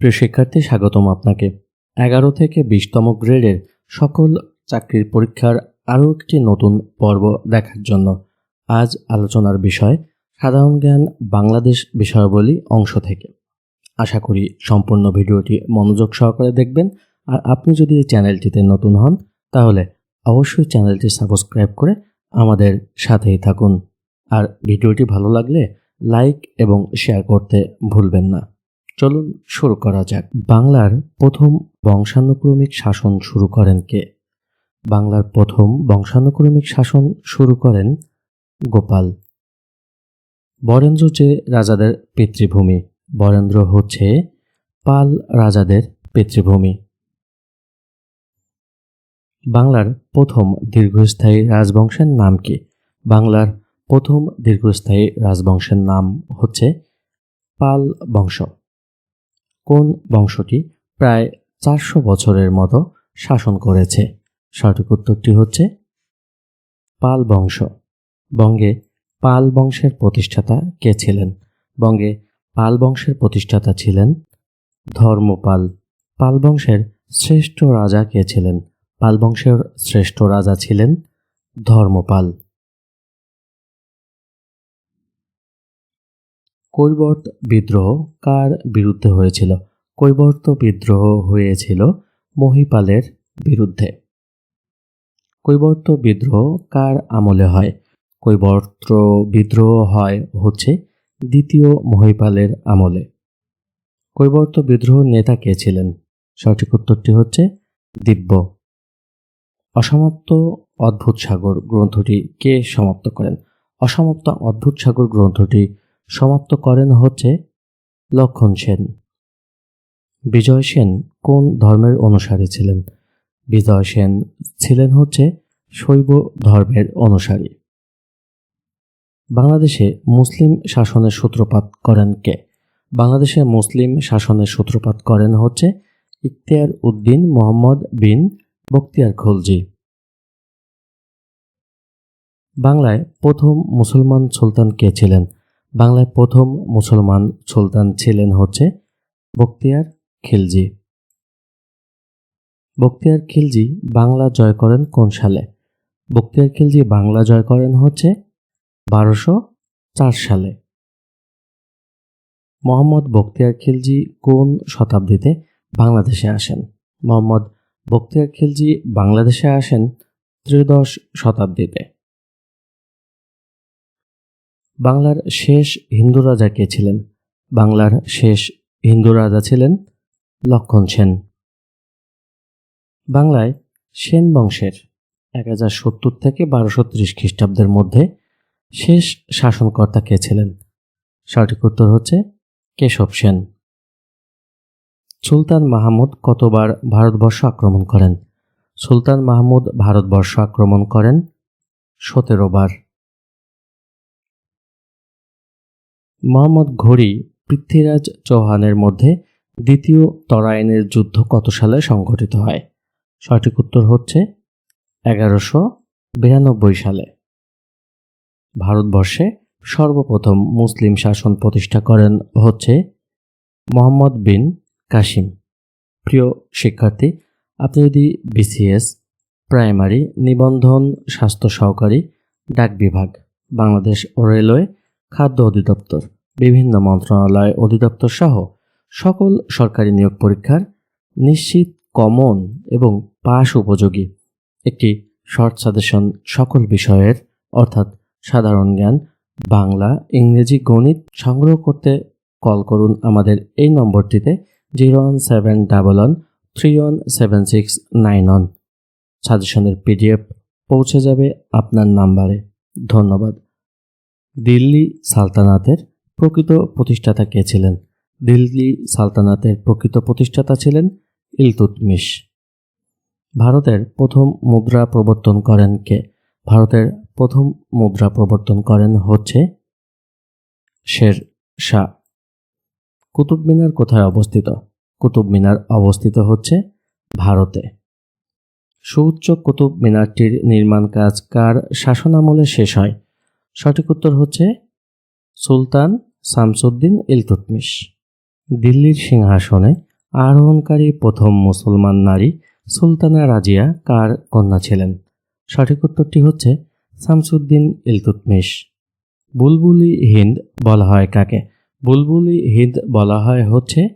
প্রিয় শিক্ষার্থী, স্বাগতম আপনাকে। এগারো থেকে বিশতম গ্রেডের সকল চাকরির পরীক্ষার আরও একটি নতুন পর্ব দেখার জন্য আজ আলোচনার বিষয় সাধারণ জ্ঞান বাংলাদেশ বিষয়াবলী অংশ থেকে। আশা করি সম্পূর্ণ ভিডিওটি মনোযোগ সহকারে দেখবেন। আর আপনি যদি এই চ্যানেলটিতে নতুন হন, তাহলে অবশ্যই চ্যানেলটি সাবস্ক্রাইব করে আমাদের সাথেই থাকুন। আর ভিডিওটি ভালো লাগলে লাইক এবং শেয়ার করতে ভুলবেন না। চলুন শুরু করা যাক। বাংলার প্রথম বংশানুক্রমিক শাসন শুরু করেন কে? বাংলার প্রথম বংশানুক্রমিক শাসন শুরু করেন গোপাল। বরেন্দ্র যে রাজাদের পিতৃভূমি, বরেন্দ্র হচ্ছে পাল রাজাদের পিতৃভূমি। বাংলার প্রথম দীর্ঘস্থায়ী রাজবংশের নাম কি? বাংলার প্রথম দীর্ঘস্থায়ী রাজবংশের নাম হচ্ছে পাল বংশ। কোন বংশটি প্রায় চারশো বছরের মতো শাসন করেছে? সঠিক উত্তরটি হচ্ছে পাল বংশ। বঙ্গে পাল বংশের প্রতিষ্ঠাতা কে ছিলেন? বঙ্গে পাল বংশের প্রতিষ্ঠাতা ছিলেন ধর্মপাল। পাল বংশের শ্রেষ্ঠ রাজা কে ছিলেন? পাল বংশের শ্রেষ্ঠ রাজা ছিলেন ধর্মপাল। কৈবর্ত বিদ্রোহ কার বিরুদ্ধে হয়েছিল? কৈবর্ত বিদ্রোহ হয়েছিল মহিপালের বিরুদ্ধে। কৈবর্ত বিদ্রোহ কার আমলে হয়? কৈবর্ত বিদ্রোহ হয় হচ্ছে দ্বিতীয় মহিপালের আমলে। কৈবর্ত বিদ্রোহ নেতা কে ছিলেন? সঠিক উত্তরটি হচ্ছে দিব্য। অসমাপ্ত অদ্ভুত সাগর গ্রন্থটি কে সমাপ্ত করেন? অসমাপ্ত অদ্ভুত সাগর গ্রন্থটি সমাপ্ত করেন হচ্ছে লক্ষণ সেন। বিজয় সেন কোন ধর্মের অনুসারী ছিলেন? বিজয় সেন ছিলেন হচ্ছে শৈব ধর্মের অনুসারী। বাংলাদেশে মুসলিম শাসনের সূত্রপাত করেন কে? বাংলাদেশে মুসলিম শাসনের সূত্রপাত করেন হচ্ছে ইখতিয়ার উদ্দিন মোহাম্মদ বিন বখতিয়ার খলজি। বাংলায় প্রথম মুসলমান সুলতান কে ছিলেন? বাংলায় প্রথম মুসলমান সুলতান ছিলেন হচ্ছে বখতিয়ার খিলজি। বক্তিয়ার খিলজি বাংলা জয় করেন কোন সালে? বখতিয়ার খিলজি বাংলা জয় করেন হচ্ছে বারোশো চার সালে। মোহাম্মদ বক্তিয়ার খিলজি কোন শতাব্দীতে বাংলাদেশে আসেন? মোহাম্মদ বখতিয়ার খিলজি বাংলাদেশে আসেন ত্রয়োদশ শতাব্দীতে। বাংলার শেষ হিন্দু রাজা কে ছিলেন? বাংলার শেষ হিন্দু রাজা ছিলেন লক্ষণ সেন। বাংলায় সেন বংশের এক হাজার সত্তর থেকে বারোশো ত্রিশ খ্রিস্টাব্দের মধ্যে শেষ শাসনকর্তা কে ছিলেন? সঠিক উত্তর হচ্ছে কেশব সেন। সুলতান মাহমুদ কতবার ভারতবর্ষ আক্রমণ করেন? সুলতান মাহমুদ ভারতবর্ষ আক্রমণ করেন সতেরো বার। মোহাম্মদ ঘড়ি পৃথ্বীরাজ চৌহানের মধ্যে দ্বিতীয় তরাইনের যুদ্ধ কত সালে সংঘটিত হয়? সঠিক উত্তর হচ্ছে এগারোশো বিরানব্বই সালে। ভারতবর্ষে সর্বপ্রথম মুসলিম শাসন প্রতিষ্ঠা করেন হচ্ছে মোহাম্মদ বিন কাসিম। প্রিয় শিক্ষার্থী, আপনি যদি বিসিএস প্রাইমারি, নিবন্ধন, স্বাস্থ্য সহকারী, ডাক বিভাগ, বাংলাদেশ রেলওয়ে খাদ্য অধিদপ্তর, বিভিন্ন মন্ত্রণালয় অধিদপ্তর সহ সকল সরকারি নিয়োগ পরীক্ষার নিশ্চিত কমন এবং পাশ উপযোগী একটি শর্ট সাজেশন সকল বিষয়ের, অর্থাৎ সাধারণ জ্ঞান, বাংলা, ইংরেজি, গণিত সংগ্রহ করতে কল করুন আমাদের এই নম্বরটিতে zero one seven double one three one seven six nine one. সাজেশনের পিডিএফ পৌঁছে যাবে আপনার নাম্বারে। ধন্যবাদ। দিল্লি সালতানাতের প্রকৃত প্রতিষ্ঠাতা কে ছিলেন? দিল্লি সালতানাতের প্রকৃত প্রতিষ্ঠাতা ছিলেন ইলতুতমিশ ভারতের প্রথম মুদ্রা প্রবর্তন করেন কে? ভারতের প্রথম মুদ্রা প্রবর্তন করেন হচ্ছে শের শাহ। কুতুব মিনার কোথায় অবস্থিত? কুতুব মিনার অবস্থিত হচ্ছে ভারতে। সুউচ্চ কুতুব মিনারটির নির্মাণ কাজ কার শাসনামলে শেষ হয়? সঠিক উত্তর হচ্ছে সুলতান শামসুদ্দিন ইলতুতমিশ। দিল্লির সিংহাসনে আরোহণকারী প্রথম মুসলমান নারী সুলতানা রাজিয়া কার কন্যা ছিলেন? সঠিক উত্তরটি হচ্ছে শামসুদ্দিন ইলতুতমিশ। বুলবুলি হিন্দ বলা হয় কাকে? বুলবুলি হিন্দ বলা হয় হচ্ছে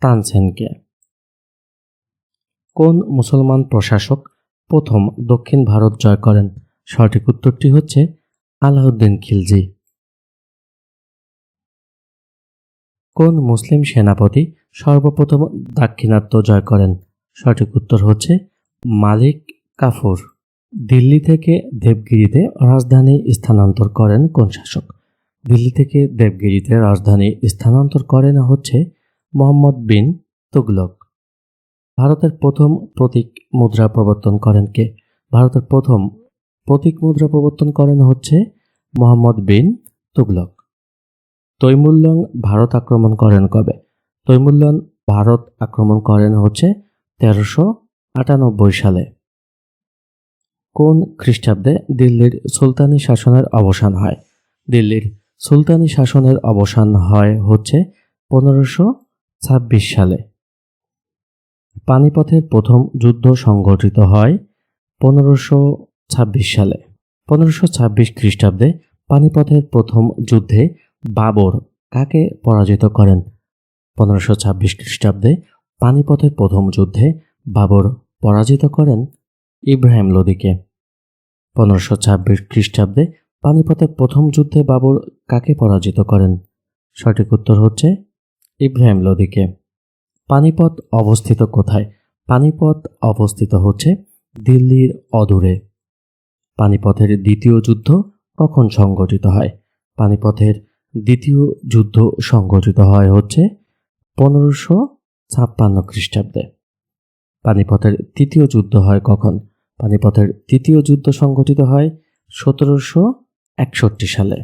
তানসেনকে। কোন মুসলমান প্রশাসক প্রথম দক্ষিণ ভারত জয় করেন? সঠিক উত্তরটি হচ্ছে আলাউদ্দিন খিলজি। কোন মুসলিম সেনাপতি সর্বপ্রথম দাক্ষিণাত্য জয় করেন? সঠিক উত্তর হচ্ছে মালিক কাফুর। দিল্লি থেকে দেবগিরিতে রাজধানী স্থানান্তর করেন কোন শাসক? দিল্লি থেকে দেবগিরিতে রাজধানী স্থানান্তর করেন হচ্ছে মোহাম্মদ বিন তুগলক। ভারতের প্রথম প্রতীক মুদ্রা প্রবর্তন করেন কে? ভারতের প্রথম প্রতীক মুদ্রা প্রবর্তন করেন হচ্ছে মোহাম্মদ বিন তুগলক। তৈমুল্লং ভারত আক্রমণ করেন কবে? তৈমুল্লন ভারত আক্রমণ করেন হচ্ছে তেরোশো আটানব্বই সালে। কোন খ্রিস্টাব্দে দিল্লির সুলতানি শাসনের অবসান হয়? দিল্লির সুলতানি শাসনের অবসান হয় হচ্ছে পনেরোশো ছাব্বিশ সালে। পানিপথের প্রথম যুদ্ধ সংগঠিত হয় পনেরোশো ছাব্বিশ সালে। পনেরোশো ছাব্বিশ খ্রিস্টাব্দে পানিপথের প্রথম যুদ্ধে বাবর কাকে পরাজিত করেন? পনেরোশো ছাব্বিশ খ্রিস্টাব্দে পানিপথের প্রথম যুদ্ধে বাবর পরাজিত করেন ইব্রাহিম লোদিকে। পনেরোশো ছাব্বিশ খ্রিস্টাব্দে পানিপথের প্রথম যুদ্ধে বাবর কাকে পরাজিত করেন? সঠিক উত্তর হচ্ছে ইব্রাহিম লোদিকে। পানিপথ অবস্থিত কোথায়? পানিপথ অবস্থিত হচ্ছে দিল্লির অদূরে। পানিপথের দ্বিতীয় যুদ্ধ কখন সংগঠিত হয়? পানিপথের দ্বিতীয় যুদ্ধ সংগঠিত হয় হচ্ছে পনেরোশো ছাপ্পান্ন খ্রিস্টাব্দে। পানিপথের তৃতীয় যুদ্ধ হয় কখন? পানিপথের তৃতীয় যুদ্ধ সংগঠিত হয় সতেরোশো একষট্টি সালে।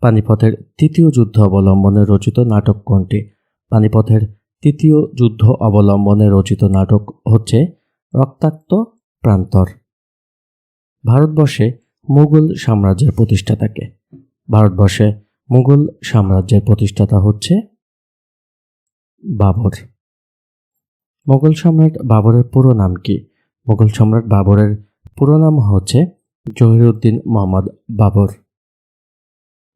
পানিপথের তৃতীয় যুদ্ধ অবলম্বনে রচিত নাটক কোনটি? পানিপথের তৃতীয় যুদ্ধ অবলম্বনে রচিত নাটক হচ্ছে রক্তাক্ত প্রান্তর। ভারতবর্ষে মুঘল সাম্রাজ্যের প্রতিষ্ঠাতাকে। ভারতবর্ষে মুঘল সাম্রাজ্যের প্রতিষ্ঠাতা হচ্ছে বাবর। মোগল সম্রাট বাবরের পুরো নাম কি? মোগল সম্রাট বাবরের পুরো নাম হচ্ছে জহিরুদ্দিন মোহাম্মদ বাবর।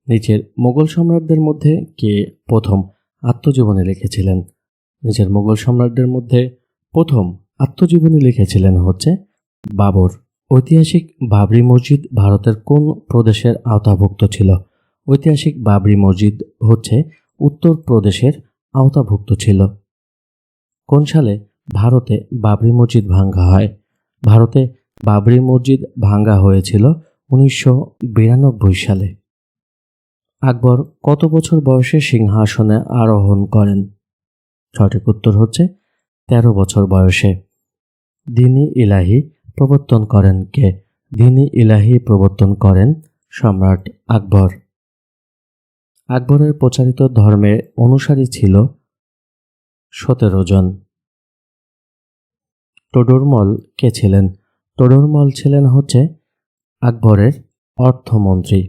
নিচের মোগল সম্রাটদের মধ্যে কে প্রথম আত্মজীবনী লিখেছিলেন? নিজের মোগল সম্রাটদের মধ্যে প্রথম আত্মজীবনী লিখেছিলেন হচ্ছে বাবর। ঐতিহাসিক বাবরি মসজিদ ভারতের কোন প্রদেশের আওতাভুক্ত ছিল? ঐতিহাসিক বাবরি মসজিদ হচ্ছে উত্তর প্রদেশের আওতাভুক্ত ছিল। কোন সালে ভারতে বাবরি মসজিদ ভাঙ্গা হয়? ভারতে বাবরি মসজিদ ভাঙ্গা হয়েছিল উনিশশো বিরানব্বই সালে। আকবর কত বছর বয়সে সিংহাসনে আরোহণ করেন? সঠিক উত্তর হচ্ছে তেরো বছর বয়সে। দিনী ইলাহি প্রবর্তন করেন কে? দিনী ইলাহি প্রবর্তন করেন সম্রাট আকবর। আকবরের প্রচারিত ধর্মের অনুসারী ছিল সতেরো জন। টোডরমল কে ছিলেন? টোডরমল ছিলেন হচ্ছে আকবরের অর্থমন্ত্রী।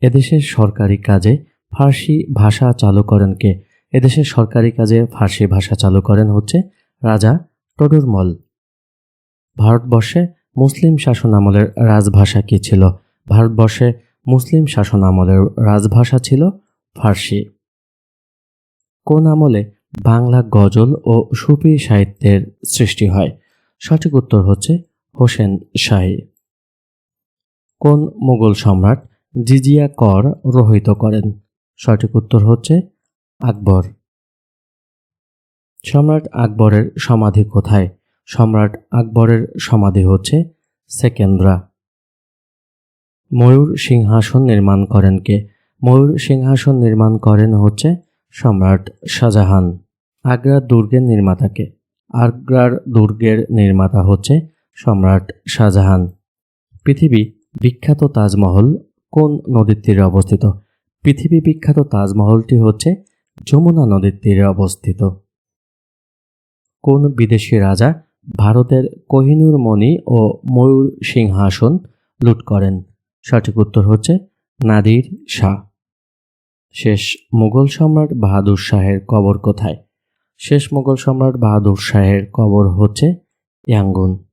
এদেশের সরকারি কাজে ফার্সি ভাষা চালু করেন কে? এদেশের সরকারি কাজে ফার্সি ভাষা চালু করেন হচ্ছে রাজা টোডরমল। ভারতবর্ষে মুসলিম শাসন আমলের রাজভাষা কী ছিল? ভারতবর্ষে মুসলিম শাসন আমলের রাজভাষা ছিল ফার্সি। কোন আমলে বাংলা গজল ও সুফি সাহিত্যের সৃষ্টি হয়? সঠিক উত্তর হচ্ছে হোসেন শাহী। কোন মুঘল সম্রাট জিজিয়া কর রহিত করেন? সঠিক উত্তর হচ্ছে আকবর। সম্রাট আকবরের সমাধি কোথায়? সম্রাট আকবরের সমাধি হচ্ছে সেকেন্দ্রা। ময়ূর সিংহাসন নির্মাণ করেন কে? ময়ূর সিংহাসন নির্মাণ করেন হচ্ছে সম্রাট শাহজাহান। আগ্রার দুর্গের নির্মাতাকে আগ্রার দুর্গের নির্মাতা হচ্ছে সম্রাট শাহজাহান। পৃথিবী বিখ্যাত তাজমহল কোন নদীর তীরে অবস্থিত? পৃথিবী বিখ্যাত তাজমহলটি হচ্ছে যমুনা নদীর তীরে অবস্থিত। কোন বিদেশি রাজা ভারতের কোহিনুর মণি ও ময়ূর সিংহাসন লুট করেন। সঠিক উত্তর হচ্ছে নাদির শাহ। শেষ মুঘল সম্রাট বাহাদুর শাহের কবর কোথায়? শেষ মুঘল সম্রাট বাহাদুর শাহের কবর হচ্ছে ইয়াঙ্গুন।